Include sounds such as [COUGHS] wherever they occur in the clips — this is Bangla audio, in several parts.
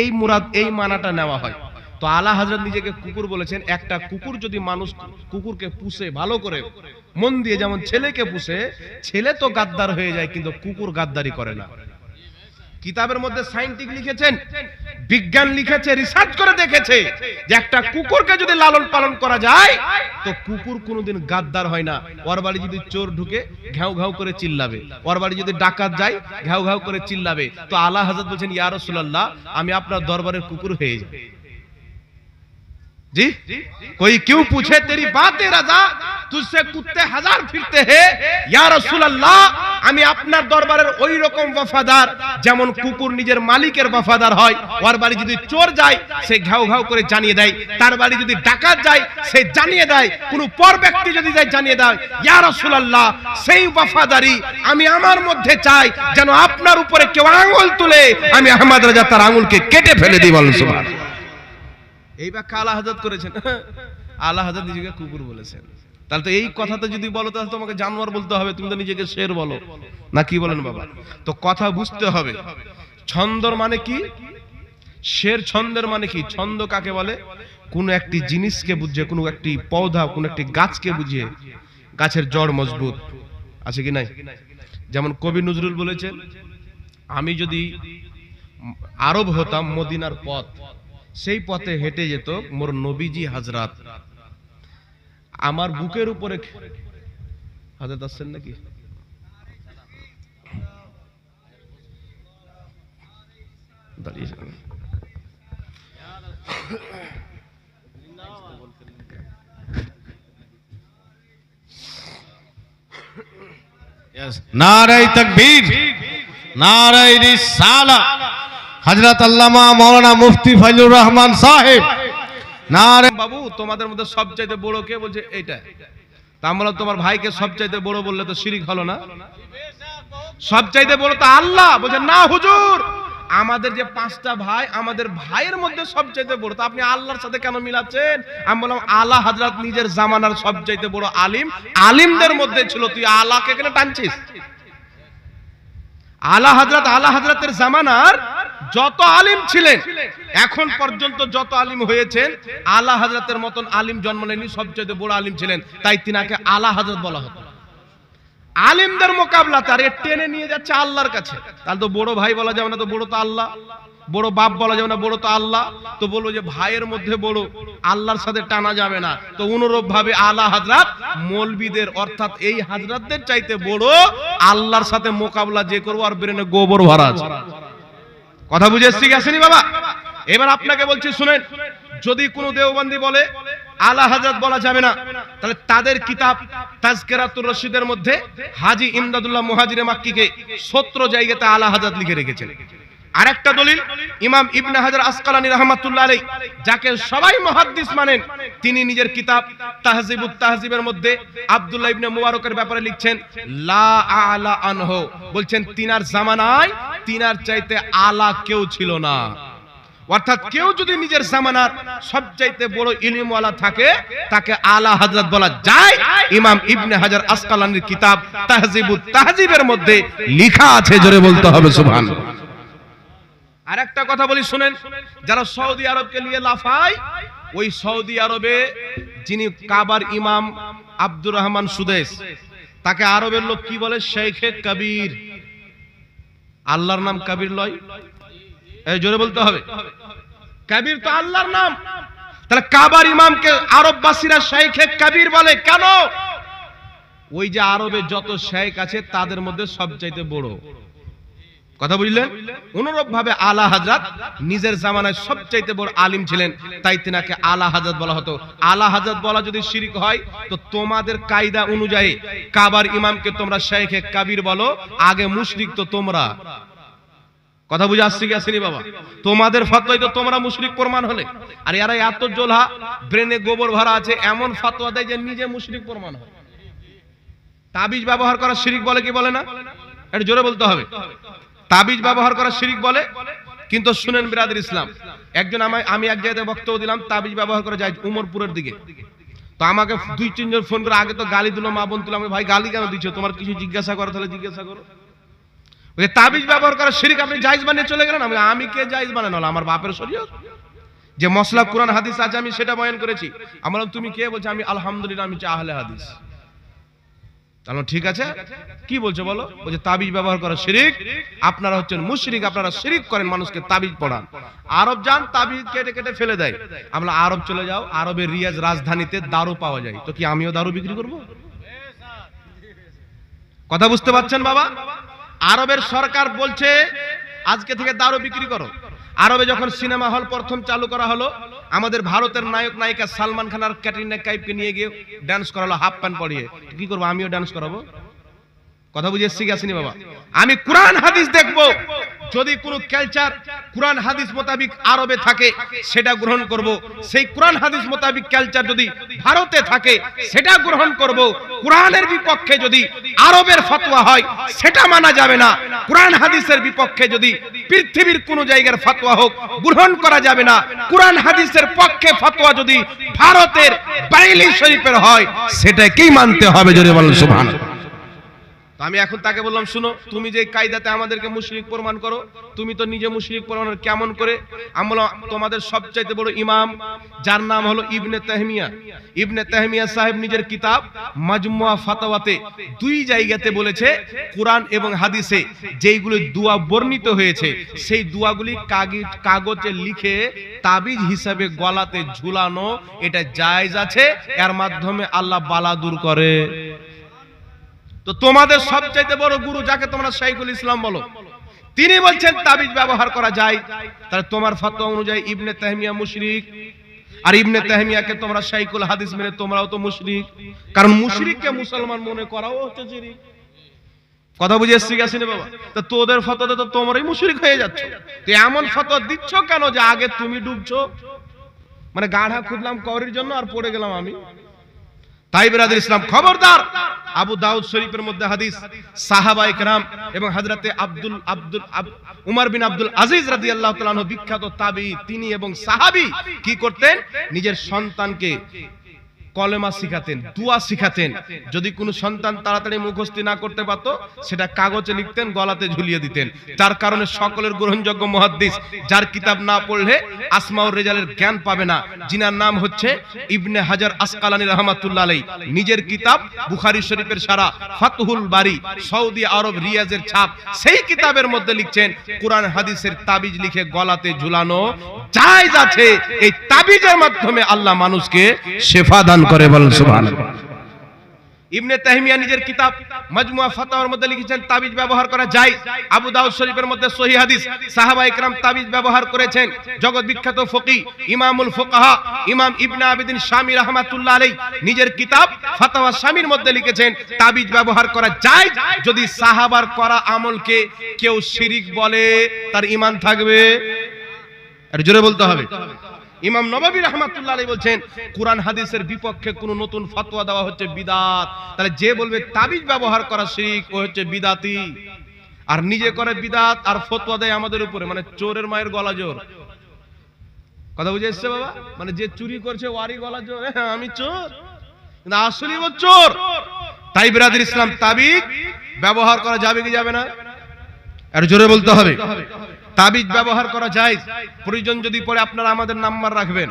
এই মুরাদ, এই মানাটা নেওয়া হয়। তো আলা হাজরত নিজেকে কুকুর বলেছেন, একটা কুকুর যদি মানুষ কুকুরকে পুষে, ভালো করে, মন দিয়ে যেমন ছেলেকে পুষে, ছেলে তো গাদ্দার হয়ে যায়, কিন্তু কুকুর গাদ্দারি করে না। কিতাবের মধ্যে সাইন্টিফিক লিখেছেন, বিজ্ঞান লিখেছে রিসার্চ করে দেখেছে যে একটা কুকুরকে যদি লালন পালন করা যায়, তো কুকুর কোনোদিন গাদ্দার হয় না। ওর বাড়ি যদি চোর ঢুকে ঘেউ ঘেউ করে চিল্লাবে। ওর বাড়ি যদি ডাকাত যায়, ঘেউ ঘাউ করে চিল্লাবে। তো আল্লাহ হাজরত বলছেন ইয়ারসুল্লাহ আমি আপনার দরবারের কুকুর হয়ে যাই। जी कोई क्यों पूछे तेरी बात है रजा तुझसे कुत्ते हजार फिरते हैं या रसूल अल्लाह আমি আপনার দরবারের ওই রকম ওয়াফাদার যেমন কুকুর নিজের মালিকের ওয়াফাদার হয় ওর বাড়ি যদি চোর যায় সে ঘাউ ঘাউ করে জানিয়ে দেয় তার বাড়ি যদি ডাকাত যায় সে জানিয়ে দেয় কোন পর ব্যক্তি যদি যায় জানিয়ে দেয় ইয়া রাসূলুল্লাহ সেই ওয়াফাদারি আমি আমার মধ্যে চাই যেন আপনার উপরে কেউ আঙ্গুল তুলে আমি আহমদ রাজা তার আঙ্গুলকে কেটে ফেলে দিই বলেন সুবহানাল্লাহ এই ব্যাখ্যা আলা হাজত করেছেন। [LAUGHS] আলা হাজত নিজেকে কুকুর বলেছেন। তাহলে তো এই কথাটা যদি বলো, তাহলে তোমাকে জানোয়ার বলতে হবে, তুমি তো নিজেকে শের বলো। না, কি বলেন বাবা? তো কথা বুঝতে হবে। ছন্দর মানে কি? শের ছন্দের মানে কি? ছন্দ কাকে বলে? কোন একটি জিনিসকে বুঝিয়ে কোনো একটি পৌধা, কোন একটি গাছকে বুঝিয়ে গাছের জড় মজবুত। আছে কি নাই? যেমন কবি নজরুল বলেছেন, আমি যদি আরব হতাম মদিনার পথ সেই পথে হেঁটে যেত মোর নবীজি হাজরাত। আমার বুকের উপরে হাজরাত আসছেন নাকি। নারাই তকবীর। নারাই রিসালা হযরত আল্লামা মাওলানা মুফতি ফজলুর রহমান সাহেব। নারাই বাবু, তোমাদের মধ্যে সবচাইতে বড় কে বলছে? এইটা। তা আমরা তোমার ভাইকে সবচাইতে বড় বললে তো শিরিক হলো না। সবচাইতে বড় তো আল্লাহ। বলছে, না, হুজুর। আমাদের যে পাঁচটা ভাই, আমাদের ভাইয়ের মধ্যে সবচাইতে বড়। তো আপনি আল্লাহর সাথে কেন মিলাচ্ছেন? আমি বললাম, আলা হাজরাত নিজের জামানার সবচাইতে বড় আলিম। আলিমদের মধ্যে ছিল। তুই আলাকে এখানে টানছিস? আলা হাজরাত আলা হাজরাতের জামানার যত আলিম ছিলেন, এখন পর্যন্ত যত আলিম হয়েছেন, আলা হাজরাতের মতন আলিম জন্ম নেয়নি সবচেয়ে বড় আলিম ছিলেন, তাই তিনাকে আলা হাজরত বলা হতো। আলিমদের মোকাবলা তার টেনে নিয়ে যাচ্ছে আল্লাহর কাছে। তাহলে তো বড় ভাই বলা যাবে না তো বড় তো আল্লাহ। বড় বাপ বলা যাবে না, বড় তো আল্লাহ। তো বলব যে ভাইয়ের মধ্যে বড়, আল্লাহর সাথে টানা যাবে না। তো অনুরূপ ভাবে আলা হাজরাত মৌলবিদের, অর্থাৎ এই হাজরাতদের চাইতে বড় আল্লাহর সাথে মোকাবলা যে করব, আর ব্রেনে গোবর ভরা আছে। কথা বুঝে এসছি গেছেনি বাবা? এবার আপনাকে বলছি, শুনেন, যদি কোনো দেওবন্দি বলে, আলা হাজরত বলা যাবে না, তাহলে তাদের কিতাব তাজকেরাতুর রশিদের মধ্যে হাজি ইমদাদুল্লাহ মুহাজিরে মাক্কিকে সত্র জায়গাতে আলা হাজরত লিখে রেখেছেন। আরেকটা দলিল, ইমাম ইবনে হাজার আসকালানি রহমাতুল্লাহ আলাই যাকে সবাই মহাদ্দিস মানেন, তিনি নিজের কিতাব তাহজিবুত তাহজিবের মধ্যে আব্দুল্লাহ ইবনে মুবারকের ব্যাপারে লিখছেন, লা আলা আনহু। বলছেন, তিনার জামানায় তিনার চাইতে আলা কেউ ছিল না। অর্থাৎ কেউ যদি নিজের জামানার সবচাইতে বড় ইলিমওয়ালা থাকে, তাকে আলা হযরত বলা যায়। ইমাম ইবনে হাজার আসকালানির কিতাব তাহজিবুত তাহজিবের মধ্যে লেখা আছে, জোরে বলতে হবে, সুবহানাল্লাহ। আর একটা কথা বলি, শুনেন। যারা সৌদি আরবকে নিয়ে লাফায়, ওই সৌদি আরবে যিনি কাবার ইমাম আব্দুর রহমান সুদেশ, তাকে আরবের লোক কি বলে? শেখে কবির। আল্লাহর নাম কবির লয়। এই জোরে বলতে হবে। কবির তো আল্লাহর নাম। তাহলে কাবার ইমামকে আরববাসীরা শেখে কবির বলে কেন? ওই যে আরবে যত শেখ আছে, তাদের মধ্যে সবচাইতে বড়। কথা বুঝলেন অনুরূপ ভাবে আলা হাজরাত নিজের জামানায় সবচাইতে বড় আলিম ছিলেন, তাই তিনাকে আলা হাজরাত বলা হতো। আলা হাজরাত বলা যদি শিরিক হয়, তো তোমাদের কায়দা অনুযায়ী কাবার ইমামকে তোমরা শেখে কাবির বলো, আগে মুশরিক তো তোমরা। কথা বুঝে আসছে কি আসেনি বাবা? তোমাদের ফতোয়াই তো তোমরা মুশরিক প্রমাণ হলে। আর এরা এত জোলহা, ব্রেনে গোবর ভরা আছে, এমন ফতোয়া দেয় যে নিজে মুশরিক প্রমাণ হয়। তাবিজ ব্যবহার করা শিরিক বলে কি বলে না? এটা জোরে বলতে হবে। তাবিজ ব্যবহার করা শিরিক বলে, কিন্তু শুনেন বিরাদের ইসলাম। একজন আমায় আমি এক জায়গায় বক্তব্য দিলাম, তাবিজ ব্যবহার করা যায় উমরপুরের দিকে। তো আমাকে দুই, তিনজন ফোন করে আগে তো গালি দিল, মা বোন তুলো। আমি ভাই, গালি কেন দিচ্ছ তোমার কিছু জিজ্ঞাসা করো, তাহলে জিজ্ঞাসা করো। ওই তাবিজ ব্যবহার করা শিরিক, আপনি জায়েজ বানিয়ে চলে গেলেন? আমি আমি কে জায়েজ বানানো? আমার বাপের শরীয়ত। যে মশলা কোরআন, হাদিস আছে, আমি সেটা বয়ান করেছি। আমার তুমি কে? বলছো, আমি আলহামদুলিল্লাহ, আমি আহলে হাদিস। তাহলে ঠিক আছে? কি বলছো বলো? বলছে, তাবিজ ব্যবহার করা শিরিক। আপনারা হচ্ছেন মুশরিক, আপনারা শিরিক করেন মানুষকে তাবিজ পড়ান। আরব যান, তাবিজ কেটে কেটে ফেলে দেয়। আমরা আরব চলে যাও, আরবের রিয়াজ রাজধানীতে দারু পাওয়া যায়। তো কি আমিও দারু বিক্রি করব? কথা বুঝতে পারছেন বাবা? আরবের সরকার বলছে, আজকে থেকে দারু বিক্রি করো। আরবে যখন সিনেমা হল প্রথম চালু করা হলো আমাদের ভারতের নায়ক নায়িকা সালমান খান আর ক্যাটরিনা কাইপকে নিয়ে গিয়ে ডান্স করালো হাফ প্যান্ট পরিয়ে। কি করব? আমিও ডান্স করাবো? কথা বুঝে এসছি গেছিনি বাবা? আমি কোরআন হাদিস দেখব। যদি কোনো কালচার কোরআন হাদিস মোতাবিক আরবে থাকে, সেটা গ্রহণ করব। সেই কোরআন হাদিস মোতাবিক কালচার যদি ভারতে থাকে, সেটা গ্রহণ করব। কোরআনের বিপক্ষে যদি আরবের ফতোয়া হয়, সেটা মানা যাবে না। কোরআন হাদিসের বিপক্ষে যদি পৃথিবীর কোন জায়গার ফতোয়া হোক, গ্রহণ করা যাবে না। কোরআন হাদিসের পক্ষে ফতোয়া যদি ভারতের বাইলি শরীফের হয়, সেটাকেই মানতে হবে যদি বলেন সুবহানাল্লাহ। আমি এখন তাকে বললাম, শুনো, তুমি যে কায়দাতে আমাদেরকে মুশরিক প্রমাণ করো, তুমি তো নিজে মুশরিক প্রমাণ কেমন করে? আমি বললাম, তোমাদের সবচাইতে বড় ইমাম, যার নাম হলো ইবনে তাহমিয়া। ইবনে তাহমিয়া সাহেব নিজের কিতাব মাজমুয়া ফাতাওয়াতে দুই জায়গাতে বলেছে, কোরআন এবং হাদিসে যেইগুলি দুয়া বর্ণিত হয়েছে, সেই দুয়াগুলি কাগজ, কাগজে লিখে তাবিজ হিসাবে গলাতে ঝুলানো, এটা জায়জ আছে, এর মাধ্যমে আল্লাহ বালা দূর করে। তো তোমাদের সবচাইতে বড় গুরু যাকে তোমরা শাইখুল ইসলাম বলো, তিনি বলছেন তাবিজ ব্যবহার করা যায়। তাহলে তোমার ফতোয়া অনুযায়ী ইবনে তাহমিয়া মুশরিক, আর ইবনে তাহমিয়াকে তোমরা শাইখুল হাদিস মেনে তোমরাও তো মুশরিক। কারণ মুশরিককে মুসলমান মনে করাও হচ্ছে শিরিক কথা বুঝে এসছি গেছি না বাবা? তা তোদের ফতোতে তো তোমরাই মুশরিক হয়ে যাচ্ছ। তো এমন ফতোয়া দিচ্ছ কেন যে আগে তুমি ডুবছো? মানে গাঢ়া খুঁজলাম করির জন্য আর পড়ে গেলাম আমি। তাই ইসলাম খবরদার। আবু দাউদ শরীফের মধ্যে হাদিস, সাহাবা ইকরাম এবং হযরতে আব্দুল আব্দুল, আব- উমর বিন আব্দুল আজিজ তাআলা আনহু বিখ্যাত তাবি, তিনি এবং সাহাবি কি করতেন? নিজের সন্তানকে কলেমা শিখাতেন, দুয়া শিখাতেন। যদি কোনো সন্তান তাড়াতাড়ি মুখস্থি না করতে পারতো, সেটা কাগজে লিখতেন, গলাতে ঝুলিয়ে দিতেন। তার কারণে সকলের গ্রহণযোগ্য মহাদ্দিস, যার কিতাব না পড়লে আসমাউর রেজালের জ্ঞান পাবে না। জিনার নাম হচ্ছে ইবনে হাজার আসকালানি রহমাতুল্লাহ আলাই নিজের কিতাব বুখারী শরীফের সারা ফাতহুল বাড়ি সৌদি আরব রিয়াজের ছাপ, সেই কিতাবের মধ্যে লিখছেন, কোরআন হাদিসের তাবিজ লিখে গলাতে ঝুলানো জায়েজ আছে। এই তাবিজের মাধ্যমে আল্লাহ মানুষকে শেফা দান করে বলেন সুবহানাল্লাহ ইবনে তাহমিয়া নিজের কিতাব মাজমুয়া ফাতাওয়ার মধ্যে লিখেছেন, তাবিজ ব্যবহার করা যায়। আবু দাউদ শরীফের মধ্যে সহিহ হাদিস, সাহাবা ইকরাম তাবিজ ব্যবহার করেছেন। জগৎ বিখ্যাত ফকি ইমামুল ফুকাহা, ইমাম ইবনে আবিদিন শামী রাহমাতুল্লাহ আলাইহি নিজের কিতাব ফাতাওয়া শামীর মধ্যে লিখেছেন, তাবিজ ব্যবহার করা যায় যদি সাহাবার করা আমলকে কেউ শিরিক বলে, তার ঈমান থাকবে। আর জোরে বলতে হবে। ইমাম নবাবী রহমাতুল্লাহ আলাইহি বলছেন কোরআন হাদিসের বিপক্ষে কোনো নতুন ফতোয়া দেওয়া হচ্ছে বিদাত। তাহলে যে বলবে তাবিজ ব্যবহার করা শিরিক ও হচ্ছে বিদাতি। আর নিজে করে বিদাত আর ফতোয়া দেয় আমাদের উপরে মানে চোরের মায়ের গলা জোর। কথা বুঝে এসছে বাবা? মানে যে চুরি করছে ওয়ারি গলা জোর। হ্যাঁ, আমি চোর। কিন্তু আসলে ও চোর। তাই বিরাদির ইসলাম তাবিজ ব্যবহার করা যাবে কি যাবে না? আর জোরে বলতে হবে। তাবিজ ব্যবহার করা যায় প্রয়োজন যদি পড়ে আপনারা আমাদের নাম্বার রাখবেন।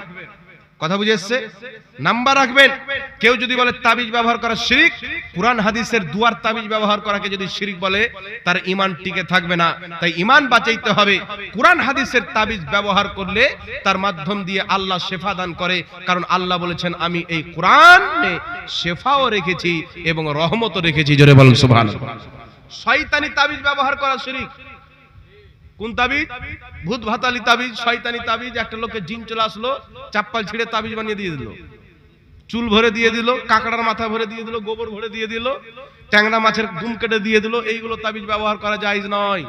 কথা বুঝে এসছে? নাম্বার রাখবেন। কেউ যদি বলে তাবিজ ব্যবহার করা শিরিক, কোরআন হাদিসের দুয়ার তাবিজ ব্যবহার করাকে যদি শিরিক বলে, তার ইমান টিকে থাকবে না। তাই ইমান বাঁচাইতে হবে। কোরআন হাদিসের তাবিজ ব্যবহার করলে তার মাধ্যম দিয়ে আল্লাহ শেফা দান করে। কারণ আল্লাহ বলেছেন, আমি এই কোরআনে শেফাও রেখেছি এবং রহমতও রেখেছি। জোরে বলুন, সুবহানাল্লাহ। শয়তানি তাবিজ ব্যবহার করা শিরিক। কোন তাবিজ? ভূত ভাতালি তাবিজ, শয়তানি তাবিজ। একটা লোকে জিন চলে আসলো, চাপ্পাল ছিঁড়ে তাবিজ বানিয়ে দিয়ে দিল। চুল ভরে দিয়ে দিল, কাঁকড়ার মাথা ভরে দিয়ে দিল, গোবর ভরে দিয়ে দিল, ট্যাংরা মাছের গুম কেটে দিয়ে দিল, এইগুলো তাবিজ ব্যবহার করা জায়েজ নয়।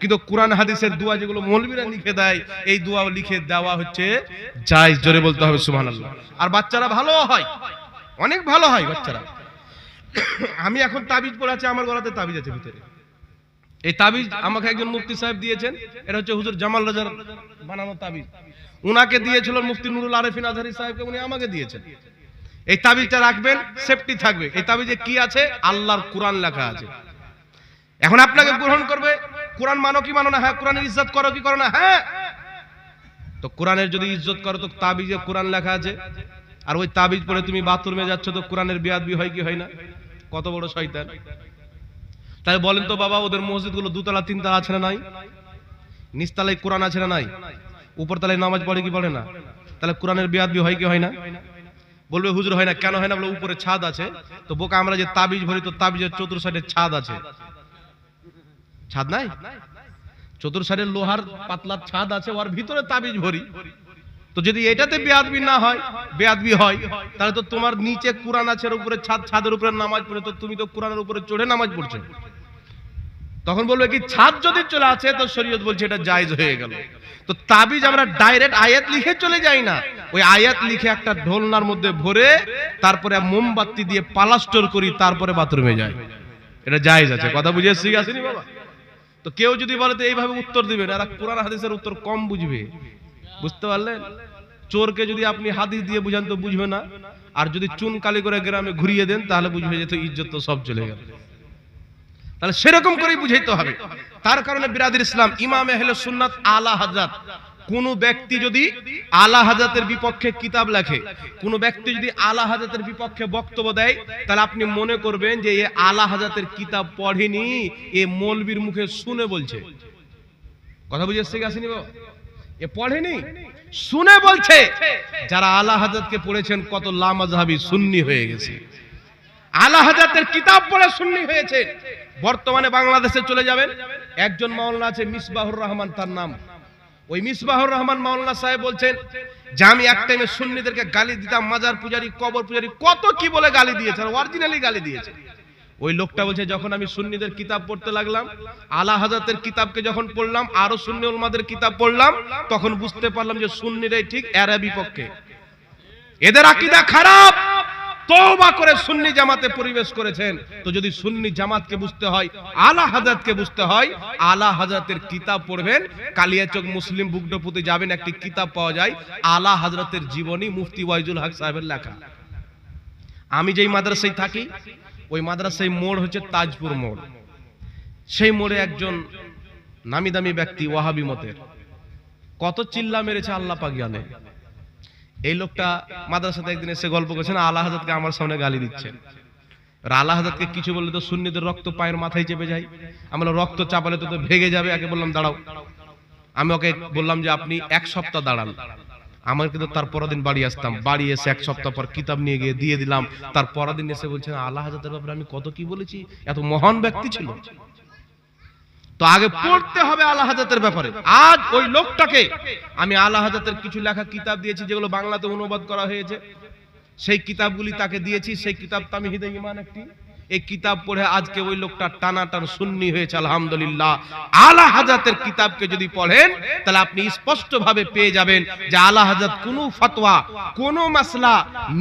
কিন্তু কোরআন হাদিসের দোয়া যেগুলো মৌলবীরা লিখে দেয়, এই দোয়া লিখে দেওয়া হচ্ছে জায়েজ। জোরে বলতে হবে, সুবহানাল্লাহ। আর বাচ্চারা ভালো হয়, অনেক ভালো হয় বাচ্চারা। [COUGHS] আমি এখন তাবিজ পড়াচ্ছি আমার গলাতে তাবিজ আছে ভিতরে। এই তাবিজ আমাকে একজন মুফতি সাহেব দিয়েছেন, এটা হচ্ছে হুজুর জামাল রাজার বানানো তাবিজ। উনাকে দিয়েছিল মুফতি নুরুল আরেফিন আজহারি সাহেবকে, উনি আমাকে দিয়েছেন। এই তাবিজটা রাখবেন, সেফটি থাকবে। এই তাবিজে কি আছে? আল্লাহর কোরআন লেখা আছে। এখন আপনাকে গ্রহণ করবে, কোরআন মানো কি মানো না? হ্যাঁ কোরআনের ইজ্জত করো কি করো না? হ্যাঁ। তো কোরআনের যদি ইজ্জত করো, তো তাবিজে কোরআন লেখা আছে। আর ওই তাবিজ পরে তুমি বাথরুমে যাচ্ছ, তো কোরআনের বিয়াদবি হয় কি হয় না? কত বড় শয়তান? তাই বলেন তো বাবা, ওদের মসজিদগুলো দুতলা, তিনতলা আছে না নাই? নিচতলায় কোরআন আছে না নাই? উপর উপরতলায় নামাজ পড়ে কি পড়ে না? তাহলে কোরআনের বিয়াদবি হয় কি হয় না? বলবে, হুজুর, হয় না। কেন হয় না? বলে, উপরে ছাদ আছে। তো বোকা, আমরা যে তাবিজ ভরি, তো তাবিজের চতুর সাইডে ছাদ আছে। ছাদ নাই? চতুর সাইডে লোহার পাতলা ছাদ আছে, ওর ভিতরে তাবিজ ভরি। তো যদি এটাতে বেয়াদবি না হয়, বেয়াদবি হয়, তাহলে তো তোমার নিচে কোরআন আছে উপরে ছাদ, ছাদের উপরে নামাজ পড়ে, তো তুমি তো কোরআনের উপরে চড়ে নামাজ পড়ছো। তখন বলবে কি, ছাদ যদি চলে আছে তো শরীয়ত বলছে এটা জায়েজ হয়ে গেল। তো তাবিজ আমরা ডাইরেক্ট আয়াত লিখে চলে যাই না। ওই আয়াত লিখে একটা ঢোলনার মধ্যে ভরে, তারপরে মোমবাতি দিয়ে পালাস্টর করি, তারপরে বাথরুমে যাই। এটা জায়েজ আছে, কথা বুঝে শিখ আসেনি বাবা? তো কেউ যদি বলে তো এইভাবে উত্তর দিবেন আর কোরআন, হাদিসের উত্তর কম বুঝবে। বুঝতে পারলেন? চোরকে যদি আপনি হাদিস দিয়ে বুঝান তো বুঝবে না। আর যদি চুন কালি করে গ্রামে ঘুরিয়ে দেন, তাহলে বুঝবে যে তো ইজ্জত তো সব চলে গেল। তাহলে সেরকম করেই বুঝাইতে হবে। তার কারণে বিরাদির ইসলাম, ইমাম আহলে সুন্নাত আলা হাজরাত। কোন ব্যক্তি যদি আলা হাজাতের বিপক্ষে কিতাব লেখে, কোন ব্যক্তি যদি আলা হাজাতের বিপক্ষে বক্তব্য দেয়, তাহলে আপনি মনে করবেন যে এ আলা হাজাতের কিতাব পড়েনি, এ মৌলবীর মুখে শুনে বলছে। কথা বুঝে এসছে কি আসেনি বাবা? এ পড়েনি? শুনে বলছে, যারা আলা হাজরাতকে পড়েছেন কত লামাজহাবি সুন্নি হয়ে গেছে। আলা হাজাতের কিতাব পড়ে সুন্নি হয়েছে। বর্তমানে বাংলাদেশে চলে যাবেন। একজন মাওলানা আছে মিসবাহুর রহমান, তার নাম। ওই মিসবাহুর রহমান মাওলানা সাহেব বলছেন, যে আমি এক টাইমে সুন্নিদেরকে গালি দিতাম, মাজার পূজারি, কবর পূজারি, কত কি বলে গালি দিয়েছে অরিজিনালি গালি দিয়েছে। ওই লোকটা বলছে, যখন আমি সুন্নিদের কিতাব পড়তে লাগলাম, আলা হাজাতের কিতাবকে যখন পড়লাম, আরও সুন্নি উলমাদের কিতাব পড়লাম, তখন বুঝতে পারলাম যে সুন্নিরাই ঠিক এরা বিপক্ষে এদের আকিদা খারাপ। তওবা করে সুন্নি জামাতে পরিবেশ করেছেন। তো যদি সুন্নি জামাতকে বুঝতে হয়, আলা হাজাতকে বুঝতে হয়, আলা হাজাতের কিতাব পড়বেন কালিয়াচক মুসলিম বুকডপুতে যাবেন, একটি কিতাব পাওয়া যায়, আলা হাজরাতের জীবনী মুফতি ওয়াইজুল হক সাহেবের লেখা। আমি যেই মাদ্রাসায় থাকি ওই মাদ্রাসায় মোড় হচ্ছে তাজপুর মোড়। সেই মোড়ে একজন নামি দামি ব্যক্তি ওয়াহাবি মতের কত চিল্লা মেরেছে আল্লাহ পাক জানে। এই লোকটা মাদ্রাসাতে একদিন এসে গল্প করছেন আল্লাহ হাজাতকে আমার সামনে গালি দিচ্ছেন আর আল্লাহ হাজাতকে কিছু বললে তো সুন্নিদের রক্ত পায়ের মাথায় চেপে যায়। আমি বললাম, রক্ত চাপালে তো তো ভেগে যাবে। আগে বললাম দাঁড়াও। আমি ওকে বললাম যে আপনি এক সপ্তাহ দাঁড়ান। আমার কিন্তু তার পরের দিন বাড়ি আসতাম। বাড়ি এসে এক সপ্তাহ পর কিতাব নিয়ে গিয়ে দিয়ে দিলাম। তার পরের দিন এসে বলছেন আল্লাহ হাজাতের ব্যাপারে আমি কত কি বলেছি? এত মহান ব্যক্তি ছিল। তো আগে পড়তে হবে আল্লাহ হাজাতের ব্যাপারে। আজ ওই লোকটাকে আমি আল্লাহ হাজাতের কিছু লেখা কিতাব দিয়েছি, যেগুলো বাংলাতে অনুবাদ করা হয়েছে। সেই কিতাবগুলি তাকে দিয়েছি। সেই কিতাব তামিহিদে ইমান একটি এই কিতাব পড়ে আজকে ওই লোকটা টানা টান সুন্নি হয়েছে, আলহামদুলিল্লাহ। আলা হাজাতের কিতাবকে যদি পড়েন, তাহলে আপনি স্পষ্ট ভাবে পেয়ে যাবেন যে আলা হাজাত কোন ফতোয়া, কোন মাসলা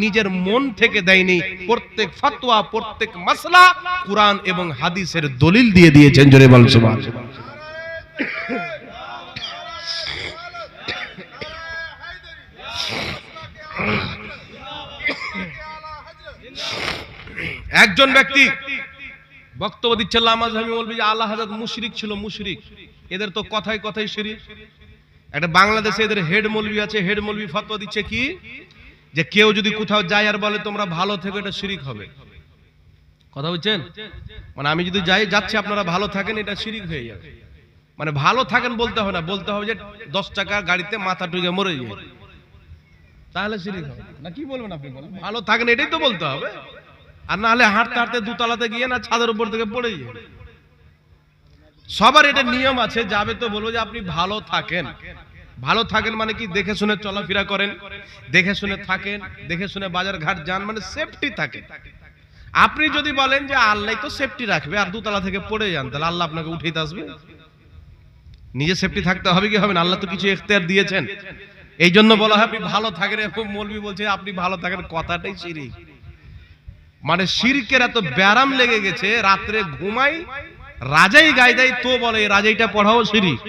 নিজের মন থেকে দেয়নি। প্রত্যেক ফতোয়া, প্রত্যেক মাসলা কোরআন এবং হাদিসের দলিল দিয়ে দিয়েছেন, জোরে বল একজন ব্যক্তি বক্তব্য দিচ্ছে আমি বলবি যে আল্লাহ হাজাত মুশরিক ছিল মুশরিক। এদের তো কথাই কথাই শিরিক একটা বাংলাদেশে এদের হেড মলবি আছে হেড মলবি ফতোয়া দিচ্ছে কি? যে কেউ যদি কোথাও যায় আর বলে, তোমরা ভালো থেকে, এটা শিরিক হবে। কথা বুঝছেন মানে আমি যদি যাই, যাচ্ছি, আপনারা ভালো থাকেন, এটা শিরিক হয়ে যাবে। মানে ভালো থাকেন বলতে হবে না, বলতে হবে যে দশ টাকা গাড়িতে মাথা টুকে মরে যায়। তাহলে শিরিক হবে না, কি বলবেন আপনি বলেন? ভালো থাকেন, এটাই তো বলতে হবে। আর না হলে হাঁটতে হাঁটতে দুতলাতে গিয়ে না ছাদের উপর থেকে পড়ে যাবে সবার এটা নিয়ম আছে, যাবে তো বলব যে আপনি ভালো থাকেন। ভালো থাকেন মানে কি? দেখে শুনে চলাফেরা করেন, দেখে শুনে থাকেন, দেখে শুনে বাজার ঘাট যান মানে সেফটি থাকে। আপনি যদি বলেন যে আল্লাহ তো সেফটি রাখবে আর দুতলা থেকে পড়ে যান, তাহলে আল্লাহ আপনাকে উঠিয়ে আসবে। নিজে সেফটি থাকতে হবে কি হবে না? আল্লাহ তো কিছু এখতিয়ার দিয়েছেন। এই জন্য বলা হয়, আপনি ভালো থাকেন মৌলবি বলছে, আপনি ভালো থাকেন, কথাটাই শিরিক মানে শিরকের এত ব্যারাম লেগে গেছে, রাত্রে ঘুমাই, রাজাই গায়ে দেয়, তো বলে রাজাইটা পড়াও শিরিক।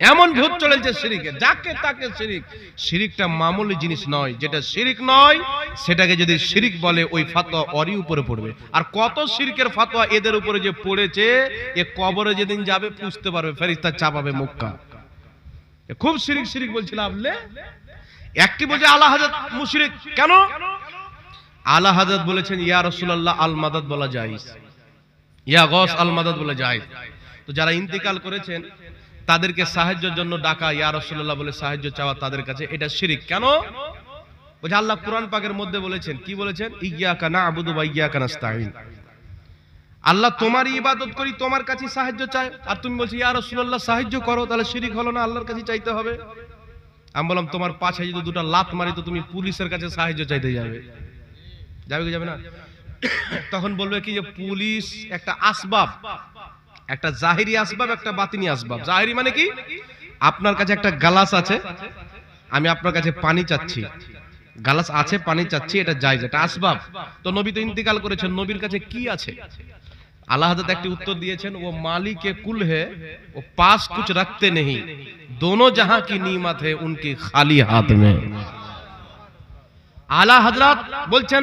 এমন ভূত চলেছে শিরিকে, যাকে তাকে শিরিক। শিরিকটা মামুলি জিনিস নয়, যেটা শিরিক নয়, সেটাকে যদি শিরিক বলে, ওই ফাতোয়া অরি উপরে পড়বে। আর কত শিরকের ফাতোয়া এদের উপরে যে পড়েছে, এ কবরে যেদিন যাবে, পুষতে পারবে ফেরিস্তা চাপাবে মুক্কা। খুব শিরিক শিরিক বলছিল আপনি একটি বলছে, আল্লাহ হাজরত মুশরিক। কেন? আলা হাজরত বলেছেন, ইয়া রাসূলুল্লাহ, আল মাদাদ বলা যায় ইয়া গস, আল মাদাদ বলা যায় তো যারা ইন্তিকাল করেছেন, তাদেরকে সাহায্যের জন্য ডাকা, ইয়া রাসূলুল্লাহ বলে সাহায্য চাওয়া তাদের কাছে, এটা শিরিক। কেন? বলছে আল্লাহ কোরআন পাকের মধ্যে বলেছেন, কি বলেছেন? ইয়াকা না'বুদু ওয়া ইয়াকা নাস্তাঈন। আল্লাহ তোমার ইবাদত করি, তোমার কাছে সাহায্য চাই আর তুমি বলছো, ইয়া রাসূলুল্লাহ, সাহায্য করো, তাহলে শিরিক হলো না, আল্লাহর কাছে চাইতে হবে। আমি বললাম, তোমার পাছে যদি দুটো লাত মারি, তো তুমি পুলিশের কাছে সাহায্য চাইতে যাবে। যাবে কি যাবে না? তখন বলবে কি যে, পুলিশ একটা আসবাব, একটা জাহিরি আসবাব, একটা বাতিনি আসবাব। জাহিরি মানে কি? আপনার কাছে একটা গালাস আছে, আমি আপনার কাছে পানি চাচ্ছি। গালাস আছে, পানি চাচ্ছি, এটা জায়জ, এটা আসবাব। তো নবী তো ইন্তিকাল করেছেন, নবীর কাছে কি আছে? আল্লাহ হাজাত একটি উত্তর দিয়েছেন, ও মালিকে কুল হে ও পাস কিছু রাখতে নেই দোনো জাহাঁ কি নিমত হে, উনকি খালি হাত মে। আলা হযরত বলছেন,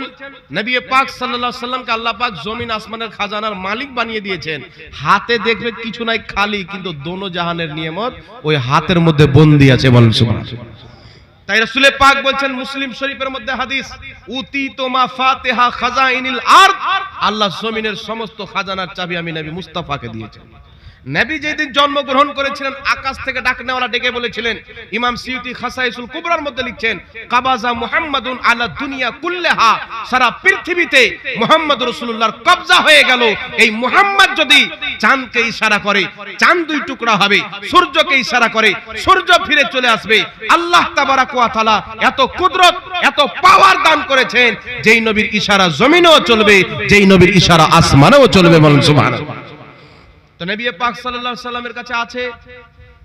নবী পাক আলাইহি সাল্লামকে আল্লাহ পাক জমিন আসমানের খাজানার মালিক বানিয়ে দিয়েছেন। হাতে দেখবে কিছু নাই, খালি, কিন্তু দোনো জাহানের নিয়ামত ওই হাতের মধ্যে বন্দি আছে বলেন সুবহানাল্লাহ। তাই রাসূলে পাক বলছেন, মুসলিম শরীফের মধ্যে হাদিস উতি তোমা ফাতিহা খাজাইনিল আরদ, আল্লাহ জমিনের সমস্ত খাজানার চাবি আমি নবী মুস্তাফাকে দিয়েছেন। নবী যেদিন জন্মগ্রহণ করেছিলেন, আকাশ থেকে ডাকনেওয়ালা ডেকে বলেছিলেন, ইমাম সিউতি খাসাইসুল কুবরার মধ্যে লিখছেন, কাবাজা মুহাম্মাদুন আলা দুনিয়া কুল্লেহা, সারা পৃথিবীতে মুহাম্মদ রাসূলুল্লাহর কবজা হয়ে গেল। এই মুহাম্মদ যদি চাঁদকে ইশারা করে, চাঁদ দুই টুকরা হবে, সূর্যকে ইশারা করে, সূর্য ফিরে চলে আসবে। আল্লাহ তাবারাক ওয়া তাআলা এত কুদরত, এত পাওয়ার দান করেছেন, যেই নবীর ইশারা জমিনেও চলবে, যেই নবীর ইশারা আসমানেও চলবে বলেন সুবহানাল্লাহ। তো নবী পাক সাল্লাল্লাহু সাল্লামের কাছে আছে।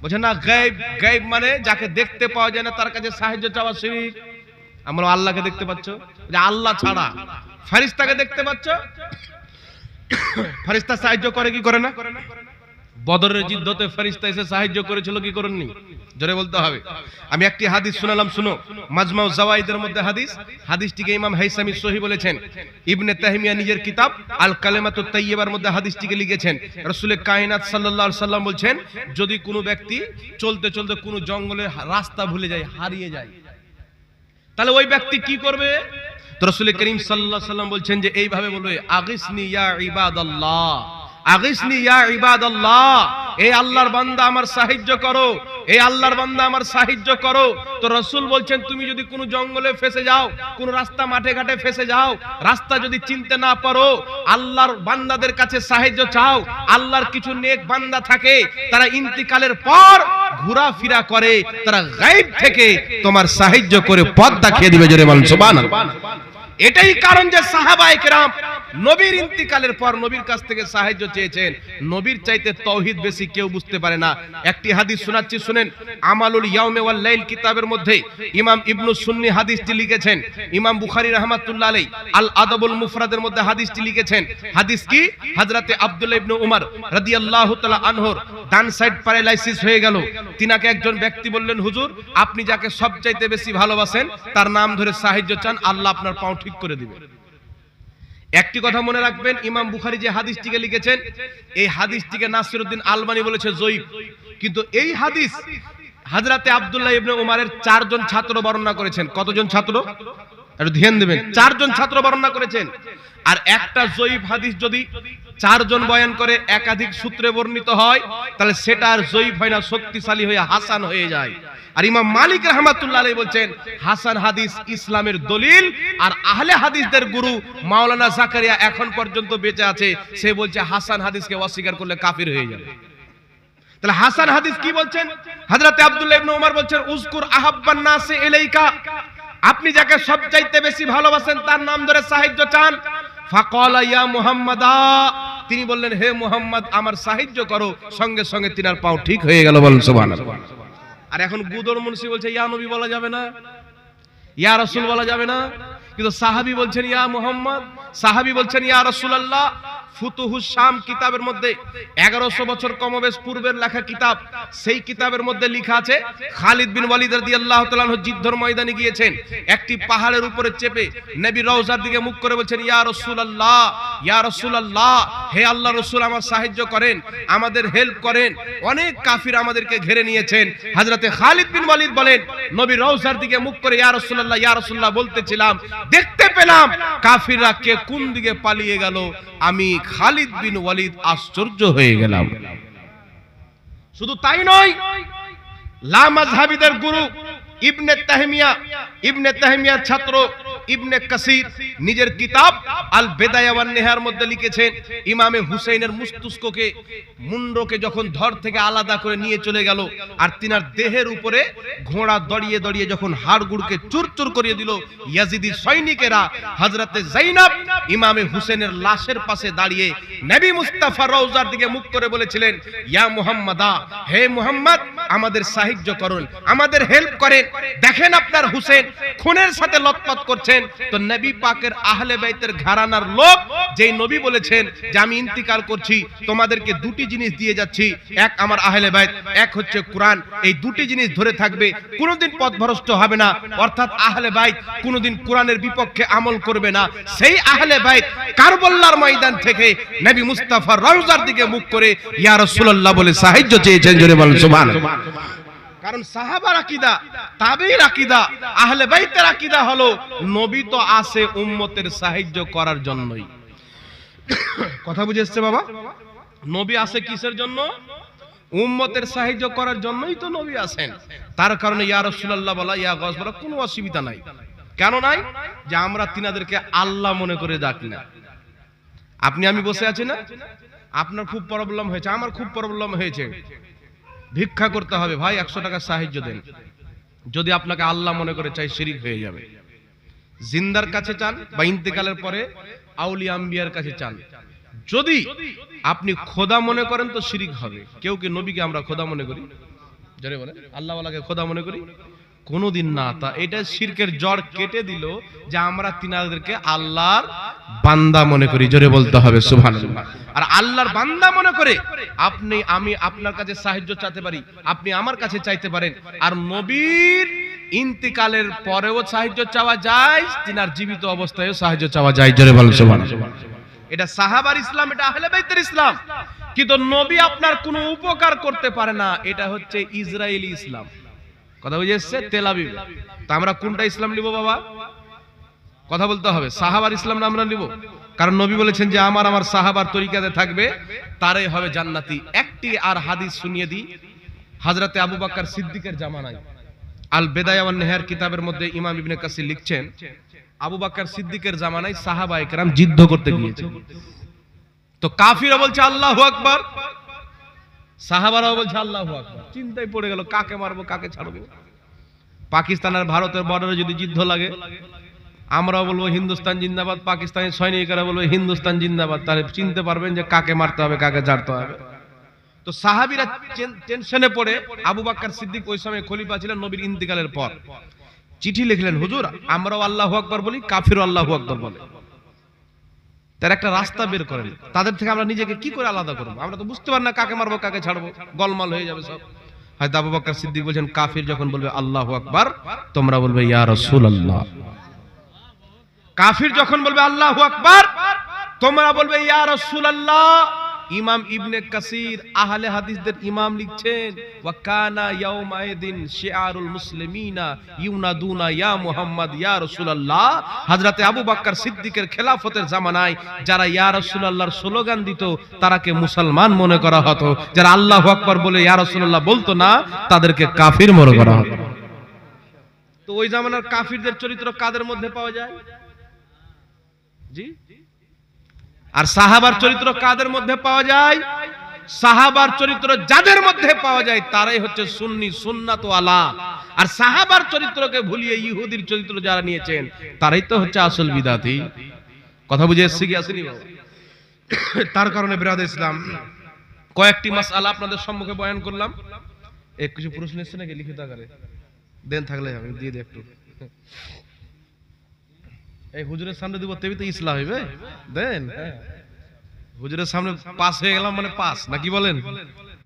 বোঝেন না, গায়েব গায়েব মানে যাকে দেখতে পাওয়া যায় না, তার কাছে সাহায্য চাওয়া শিরিক। আমরা আল্লাহকে দেখতে পাচ্ছ। যে আল্লাহ ছাড়া। ফারিস্তাকে দেখতে পাচ্ছ? ফেরেশতা সাহায্য করে কি করে না? বদরের যুদ্ধতে ফেরেশতা এসে সাহায্য করেছিল, কি করেননি? জোরে বলতে হবে। আমি একটি হাদিস শুনালাম, শুনো। মাজমাউ জাওয়াইদের মধ্যে হাদিস। হাদিসটিকে ইমাম হাইসামি সহি বলেছেন। ইবনে তাহমিয়া নিজের কিতাব আল কালেমাতু তাইয়্যিবার মধ্যে হাদিসটিকে লিখেছেন। রাসূলে কায়নাত আলাইহি সাল্লাম বলছেন, যদি কোনো ব্যক্তি চলতে চলতে কোনো জঙ্গলে রাস্তা ভুলে যায়, হারিয়ে যায়, তাহলে ওই ব্যক্তি কি করবে? রাসূল করিম আলাইহি সাল্লাম বলছেন যে, এইভাবে বলবে, আগিসনি ইয়া ইবাদাল্লাহ। আগিসনি ইয়া ইবাদাল্লাহ। এই আল্লাহর বান্দা আমার সাহায্য করো। এই আল্লাহর বান্দা আমার সাহায্য করো। তো রসুল বলছেন, তুমি যদি কোনো জঙ্গলে ফেসে যাও, কোন রাস্তা মাঠে ঘাটে ফেসে যাও, রাস্তা যদি চিনতে না পারো, আল্লাহর বান্দাদের কাছে সাহায্য চাও, আল্লাহর কিছু নেক বান্দা থাকে, তারা ইন্তিকালের পর ঘোরাফেরা করে, তারা গায়েব থেকে তোমার সাহায্য করে পথ দেখিয়ে দিবে জোরে বলেন, সুবহানাল্লাহ। এটাই কারণ যে সাহাবায়ে কেরাম নবীর ইন্তিকালের পর নবীর কাছ থেকে সাহায্য চেয়েছেন। নবীর চাইতে তৌহিদ বেশি কেউ বুঝতে পারে না। একটি হাদিস শোনাচ্ছি, শুনেন। আমালুল ইয়াউমে ওয়াল লাইল কিতাবের মধ্যে ইমাম ইবনু সুন্নি হাদিসটি লিখেছেন। ইমাম বুখারী রাহমাতুল্লাহ আলাইহি আল আদাবুল মুফরাদের মধ্যে হাদিসটি লিখেছেন। হাদিস কি? হযরতে আব্দুল্লাহ ইবনে উমর রাদিয়াল্লাহু তাআলা আনহুর ডান সাইড প্যারালাইসিস হয়ে গেল। তিনাকে একজন ব্যক্তি বললেন, হুজুর, আপনি যাকে সবচাইতে বেশি ভালোবাসেন, তার নাম ধরে সাহায্য চান, আল্লাহ আপনার পাও ঠিক করে দিবে। একটি কথা মনে রাখবেন, ইমাম বুখারী যে হাদিসটিকে লিখেছেন, এই হাদিসটিকে নাসিরউদ্দিন আলবানি বলেছে জয়ীব কিন্তু এই হাদিস হাজরাতে আব্দুল্লাহ ইবনে উমারের চারজন ছাত্র বর্ণনা করেছেন। কতজন ছাত্র? একটু ধ্যান দেবেন। চারজন ছাত্র বর্ণনা করেছেন। আর একটা জয়ীব হাদিস যদি চারজন বয়ান করে, একাধিক সূত্রে বর্ণিত হয়, তাহলে সেটা আর জয়ীব হয় না, শক্তিশালী হয়ে হাসান হয়ে যায়। আর ইমাম মালিক রহমাতুল্লাহ বলছেন, হাসান হাদিস ইসলামের দলিল আর আহলে হাদিসদের গুরু মাওলানা জাকারিয়া এখন পর্যন্ত বেঁচে আছে, সে বলছে হাসান হাদিসকে অস্বীকার করলে কাফির হয়ে যাবে। তাহলে হাসান হাদিস কি বলছেন? হযরতে আব্দুল্লাহ ইবনে বলছেন, উযকুর আহাব্বান নাসি ইলাইকা। আপনি যাকে সবচাইতে বেশি ভালোবাসেন, তার নাম ধরে সাহায্য চান। ফাকালা ইয়া মুহাম্মাদা। তিনি বললেন, হে মুহাম্মদ, আমার সাহায্য করো। সঙ্গে সঙ্গে তিনার পাও ঠিক হয়ে গেল, বলেন সুবহানাল্লাহ। আর এখন গুদর মুন্সি বলছে, ইয়া নবী বলা যাবে না। ইয়া রসুল বলা যাবে না। কিন্তু সাহাবি বলছেন, ইয়া মোহাম্মদ। সাহাবি বলছেন, ইয়া রসুল্লাহ ফুতুহুস শাম কিতাবের মধ্যে এগারোশো বছর কমবেশ পূর্বের লেখা কিতাব। সেই কিতাবের মধ্যে লেখা আছে, খালিদ বিন ওয়ালিদ রাদিয়াল্লাহু তাআলা যুদ্ধর ময়দানে গিয়েছেন। একটি পাহাড়ের উপরে চেপে নবী রওজার দিকে মুখ করে বলছেন, ইয়া রাসূলুল্লাহ ইয়া রাসূলুল্লাহ, হে আল্লাহ রাসূল, আমার সাহায্য করেন, আমাদের হেল্প করেন। অনেক কাফির আমাদেরকে ঘিরে নিয়েছেন। হযরতে খালিদ বিন ওয়ালিদ বলেন, নবী রওজার দিকে মুখ করে, ইয়া রাসূলুল্লাহ ইয়া রাসূলুল্লাহ বলতেছিলাম, দেখতে পেলাম কাফিররা কে কোন দিকে পালিয়ে গেল, আমি খালিদ বিন ওয়ালিদ আশ্চর্য হয়ে গেলাম। শুধু তাই নয় লামাজহাবিদের গুরু ইবনে তাহমিয়া, ইবনে তাহমিয়ার ছাত্র ইবনে কাসির নিজের কিতাব আল বেদায়া ওয়ান নেহার মধ্যে লিখেছেন, ইমামে হুসাইনের মুস্তুস্ককে মুন্ডকে যখন ধর থেকে আলাদা করে নিয়ে চলে গেল আর তিনার দেহের উপরে ঘোড়া দড়িয়ে দড়িয়ে যখন হাড়গুড়কে চুরচুর করিয়ে দিল, ইয়াজিদি সৈনিকেরা হযরতে জাইনাব ইমামে হুসেনের লাশের পাশে দাঁড়িয়ে নবী মুস্তাফা রওজার দিকে মুখ করে বলেছিলেন, ইয়া মুহাম্মাদা, হে মুহাম্মদ, আমাদের সাহায্য করুন, আমাদের হেল্প করেন। দেখেন আপনার হুসেন খুনের সাথে লতপত করছেন তো নবী পাকের আহলে বাইতের ঘরানার লোক যেই নবী বলেছেন যে আমি ইন্তিকাল করছি, তোমাদেরকে দুটি জিনিস দিয়ে যাচ্ছি। এক আমার আহলে বাইত, এক হচ্ছে কোরআন। এই দুটি জিনিস ধরে থাকবে, কোনোদিন পথভ্রষ্ট হবে না। অর্থাৎ আহলে বাইত কোনোদিন কোরআনের বিপক্ষে আমল করবে না। সেই আহলে বাইত কারবল্লার ময়দান থেকে নবী মুস্তাফা রওজার দিকে মুখ করে, ইয়া রাসূলুল্লাহ বলে সাহায্য চেয়েছেন, জোরে বলেন, সুবহানাল্লাহ। কারণ সাহাবার আকিদা তাবেঈর আকিদা, আহলে বাইতের আকিদা হলো নবী তো আসে উম্মতের সাহায্য করার জন্যই। কথা বুঝে এসছে বাবা? নবী আসে কিসের জন্য? উম্মতের সাহায্য করার জন্যই তো নবী আসেন তার কারণে ইয়া রাসূলুল্লাহ বলা, ইয়া গস বলা কোনো অসুবিধা নাই। কেন নাই? যে আমরা তিনাদেরকে আল্লাহ মনে করে ডাকি না। আপনি, আমি বসে আছি না? আপনার খুব প্রবলেম হয়েছে, আমার খুব প্রবলেম হয়েছে। ভিক্ষা করতে হবে। ভাই, একশো টাকা সাহায্য দেন। যদি আপনাকে আল্লাহ মনে করে চাই শিরিক হয়ে যাবে। জিন্দার কাছে চান বা ইন্তেকালের পরে আউলি আম্বিয়ার কাছে চান। যদি আপনি খোদা মনে করেন তো শিরিক হবে। কেউ কি নবীকে আমরা খোদা মনে করি? জোরে বলে আল্লাহওয়ালাকে খোদা মনে করি? কোনোদিন না, তা এটা শিরকের জড় কেটে দিল যে আমরা তিনাদেরকে আল্লাহর বান্দা মনে করি। জোরে বলতে হবে, সুবহানাল্লাহ। আর আল্লাহর বান্দা মনে করে আপনি, আমি আপনার কাছে সাহায্য চাইতে পারি, আপনি আমার কাছে চাইতে পারেন। আর নবীর ইন্তিকালের পরেও সাহায্য চাওয়া যায়, তিনার জীবিত অবস্থায়ও সাহায্য চাওয়া যায়। জোরে বলেন সুবহানাল্লাহ। এটা সাহাবার ইসলাম, এটা আহলে বাইতের ইসলাম। কিন্তু নবী আপনার কোনো উপকার করতে পারে না, এটা হচ্ছে ইসরায়েলি ইসলাম। কথা বুঝে এসছে তেল আবিব। তা আমরা কোনটা ইসলাম নিব বাবা? কথা বলতে হবে, সাহাবার ইসলাম না আমরা নিব। কারণ নবী বলেছেন যে, আমার আমার সাহাবার তরিকাতে থাকবে তারাই হবে জান্নাতি। একটি আর হাদিস শুনিয়ে দিই, হাজরাতে আবু বাক্কার সিদ্দিকের জামানায়। আল বেদায়া ওয়ান নেহার কিতাবের মধ্যে ইমাম ইবনে কাসির লিখছেন, আবু বাক্কার সিদ্দিকের জামানায় সাহাবা একরাম যুদ্ধ করতে গিয়েছে। তো কাফিরা বলছে, আল্লাহু আকবার। সাহাবারাও বলছে, আল্লাহু চিন্তায় পড়ে গেল, কাকে মারবো, কাকে ছাড়বো? পাকিস্তান আর ভারতের বর্ডারে যদি যুদ্ধ লাগে, আমরাও বলব, হিন্দুস্তান জিন্দাবাদ। পাকিস্তানের সৈনিকেরা বলব, হিন্দুস্তান জিন্দাবাদ। তাহলে চিনতে পারবেন যে কাকে মারতে হবে, কাকে ছাড়তে হবে। তো সাহাবিরা টেন- টেনশনে পড়ে, আবু বাক্কার সিদ্দিক ওই সময় খলিফা ছিলেন নবীর ইন্তিকালের পর। চিঠি লিখলেন, হুজুর, আমরাও আল্লাহ আকবার বলি, কাফিরও আল্লাহ আকবার বলে। তার একটা রাস্তা বের করেন। তাদের থেকে আমরা নিজেকে কি করে আলাদা করব? আমরা তো বুঝতে পারি না কাকে মারবো কাকে ছাড়বো। গলমাল হয়ে যাবে সব। হয়তো আবু বাক্কা সিদ্দিক বলছেন কাফির যখন বলবে আল্লাহ আকবার তোমরা বলবে ইয়া আল্লাহ কাফির যখন বলবে আল্লাহ আকবার তোমরা বলবে ইয়া রাসূলুল্লাহ ইমাম ইবনে কাসির আহলে হাদিসদের ইমাম লিখছেন, ওয়া কানা শিআরুল মুসলিমিনা ইউনাদুনা ইয়া মুহাম্মদ ইয়া রাসূলুল্লাহ। হযরতে আবু বকর সিদ্দিকের খেলাফতের জামানায় যারা ইয়া রাসূলুল্লাহর স্লোগান দিত তারাকে মুসলমান মনে করা হতো। যারা আল্লাহু আকবার বলে ইয়া রাসূলুল্লাহ বলতো না, তাদেরকে কাফির মনে করা হতো। তো ওই জামানার কাফিরদের চরিত্র কাদের মধ্যে পাওয়া যায়? জি? আর সাহাবার চরিত্র কাদের মধ্যে পাওয়া যায়? সাহাবার চরিত্র যাদের মধ্যে পাওয়া যায়, তারাই হচ্ছে সুন্নি, সুন্নাত আলা। আর সাহাবার চরিত্রকে ভুলিয়ে ইহুদির চরিত্র যারা নিয়েছেন, তারাই তো হচ্ছে আসল বিদাতি। কথা বুঝে এসছে কি আসেনি বাবা? তার কারণে বিরাদ ইসলাম। কয়েকটি মাসআলা আপনাদের সম্মুখে বয়ান করলাম। এক কিছু প্রশ্ন এসছে নাকি লিখিত আকারে? দেন থাকলে আমি দিয়ে দিই একটু। এই হুজুরের সামনে দিব তেবি তো ইসলাম হইবে? দেন? হ্যাঁ। হুজুরের সামনে পাস হয়ে গেলাম মানে পাস নাকি বলেন?